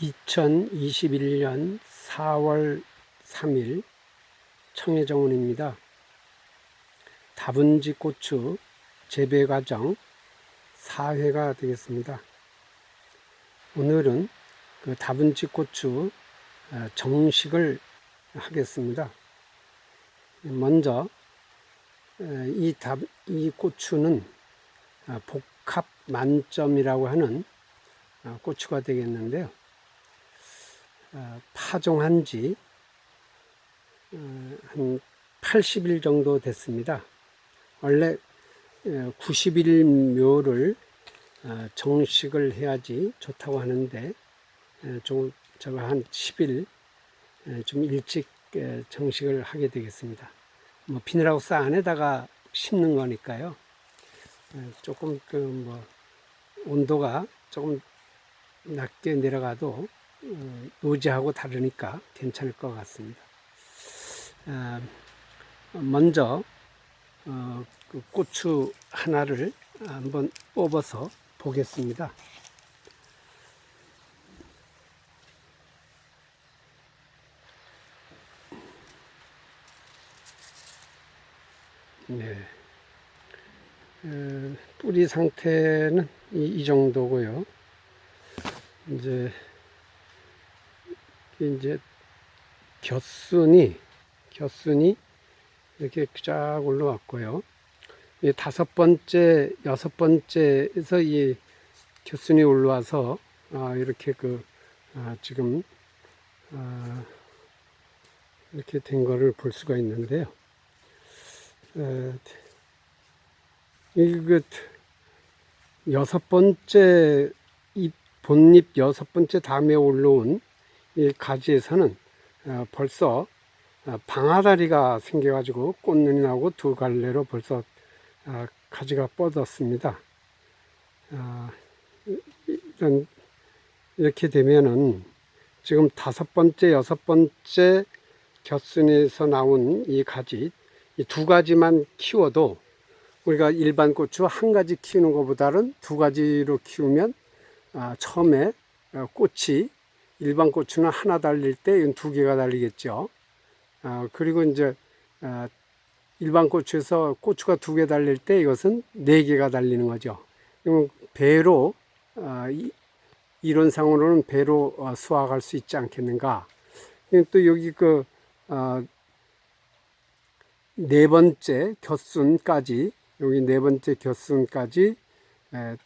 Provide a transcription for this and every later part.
2021년 4월 3일 청해정원입니다. 다분지 고추 재배 과정 4회가 되겠습니다. 오늘은 그 다분지 고추 어, 정식을 하겠습니다. 먼저 어, 이, 다, 이 고추는 어, 복합 만점이라고 하는 어, 고추가 되겠는데요. 어, 파종한 지 한 80일 정도 됐습니다. 원래 90일 묘를 어, 정식을 해야지 좋다고 하는데 좀 제가 한 10일 좀 일찍 정식을 하게 되겠습니다. 뭐 비닐하우스 안에다가 심는 거니까요. 조금 그 뭐 온도가 조금 낮게 내려가도 어, 노지하고 다르니까 괜찮을 것 같습니다. 아, 먼저 어, 그 고추 하나를 한번 뽑아서 보겠습니다. 네. 어, 뿌리 상태는 이, 이 정도고요. 이제 이제 곁순이 곁순이 이렇게 쫙 올라왔고요. 이 다섯 번째, 여섯 번째에서 이 곁순이 올라와서 아, 이렇게 그 아, 지금 아, 이렇게 된 거를 볼 수가 있는데요. 에, 이그 여섯 번째 잎 본잎 여섯 번째 다음에 올라온 이 가지에서는 어, 벌써 어, 방아다리가 생겨가지고 꽃눈이 나고 두 갈래로 벌써 어, 가지가 뻗었습니다. 이런 이렇게 되면은 지금 다섯 번째, 여섯 번째 곁순에서 나온 이 가지 이 두 가지만 키워도 우리가 일반 고추 한 가지 키우는 것보다는 두 가지로 키우면 아, 처음에 어, 꽃이 일반 고추는 하나 달릴 때 이건 두 개가 달리겠죠. 아, 그리고 이제 아, 일반 고추에서 고추가 두 개 달릴 때 이것은 네 개가 달리는 거죠. 그럼 배로 아, 이, 이론상으로는 배로 어, 수확할 수 있지 않겠는가. 또 여기 그 어, 네 번째 곁순까지 여기 네 번째 곁순까지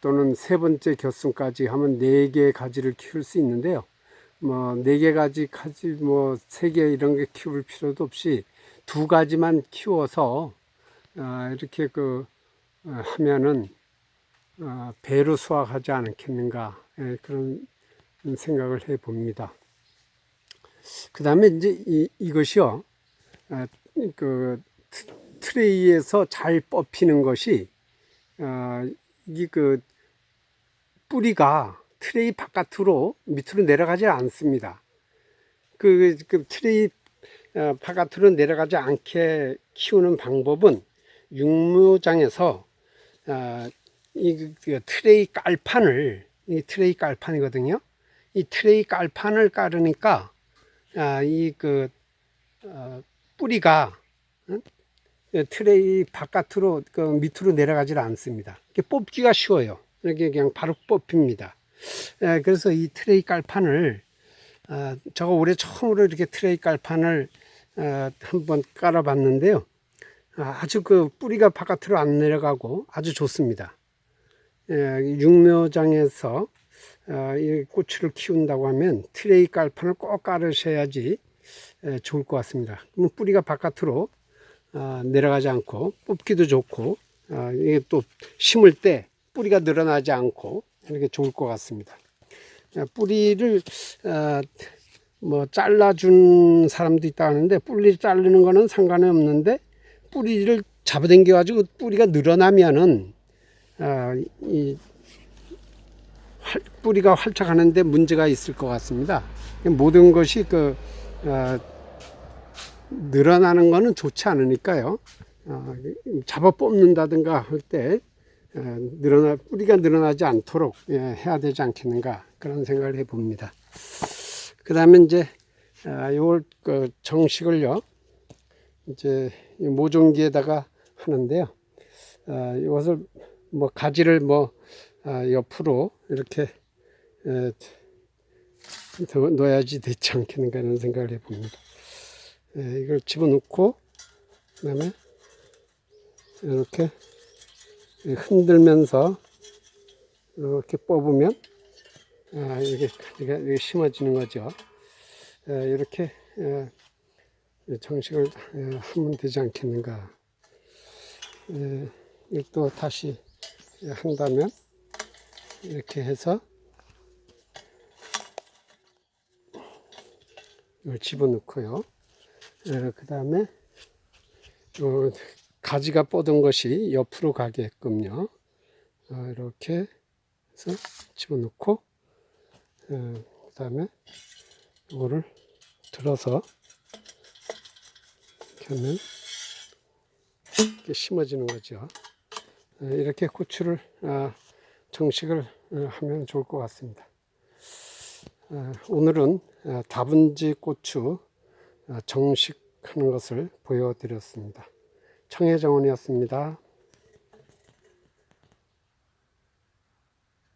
또는 세 번째 곁순까지 하면 네 개의 가지를 키울 수 있는데요. 뭐 네 개 가지 가지 뭐 세 개 이런 게 키울 필요도 없이 두 가지만 키워서 어, 이렇게 그 어, 하면은 어, 배로 수확하지 않겠는가 예, 그런 생각을 해 봅니다. 그 다음에 이제 이, 이것이요, 어, 그 트레이에서 잘 뽑히는 것이 어, 이그 뿌리가 트레이 바깥으로 밑으로 내려가지 않습니다. 그, 그 트레이 어, 바깥으로 내려가지 않게 키우는 방법은 육묘장에서 어, 이그 트레이 깔판을 이 트레이 깔판이거든요. 이 트레이 깔판을 깔으니까 아, 이그 어, 뿌리가 트레이 바깥으로 그 밑으로 내려가질 않습니다. 뽑기가 쉬워요. 이렇게 그냥 바로 뽑힙니다. 예, 그래서 이 트레이 깔판을 어, 저가 올해 처음으로 이렇게 트레이 깔판을 어, 한번 깔아봤는데요. 아, 아주 그 뿌리가 바깥으로 안 내려가고 아주 좋습니다. 예, 육묘장에서 어, 이 고추를 키운다고 하면 트레이 깔판을 꼭 깔으셔야지 예, 좋을 것 같습니다. 그러면 뿌리가 바깥으로 내려가지 않고 뽑기도 좋고 이게 또 심을 때 뿌리가 늘어나지 않고 이렇게 좋을 것 같습니다. 뿌리를 어, 뭐 잘라준 사람도 있다 하는데 뿌리 자르는 거는 상관이 없는데 뿌리를 잡아당겨 가지고 뿌리가 늘어나면은 어, 이 활, 뿌리가 활착하는데 문제가 있을 것 같습니다. 모든 것이 그 어, 늘어나는 거는 좋지 않으니까요. 어, 잡아 뽑는다든가 할때 어, 늘어나 뿌리가 늘어나지 않도록 예, 해야 되지 않겠는가 그런 생각을 해봅니다. 그 다음에 이제, 아, 요걸, 그 정식을요, 이제 이 모종기에다가 하는데요. 아, 이것을 뭐 가지를 뭐, 아, 옆으로 이렇게, 에, 더 넣어야지 되지 않겠는가 이런 생각을 해봅니다. 에, 이걸 집어넣고, 그 다음에 이렇게 흔들면서 이렇게 뽑으면 아, 이게 가지가 심어지는 거죠. 에, 이렇게 에, 정식을 에, 하면 되지 않겠는가. 에, 이또 다시 한다면 이렇게 해서 이걸 집어넣고요. 그 다음에 요 가지가 뻗은 것이 옆으로 가게끔요. 어, 이렇게 해서 집어넣고 그 다음에 이거를 들어서 이렇게 하면 이렇게 심어지는 거죠. 어, 이렇게 고추를 아, 정식을 어, 하면 좋을 것 같습니다. 어, 오늘은 어, 다분지 고추 어, 정식하는 것을 보여드렸습니다. 청해정원이었습니다.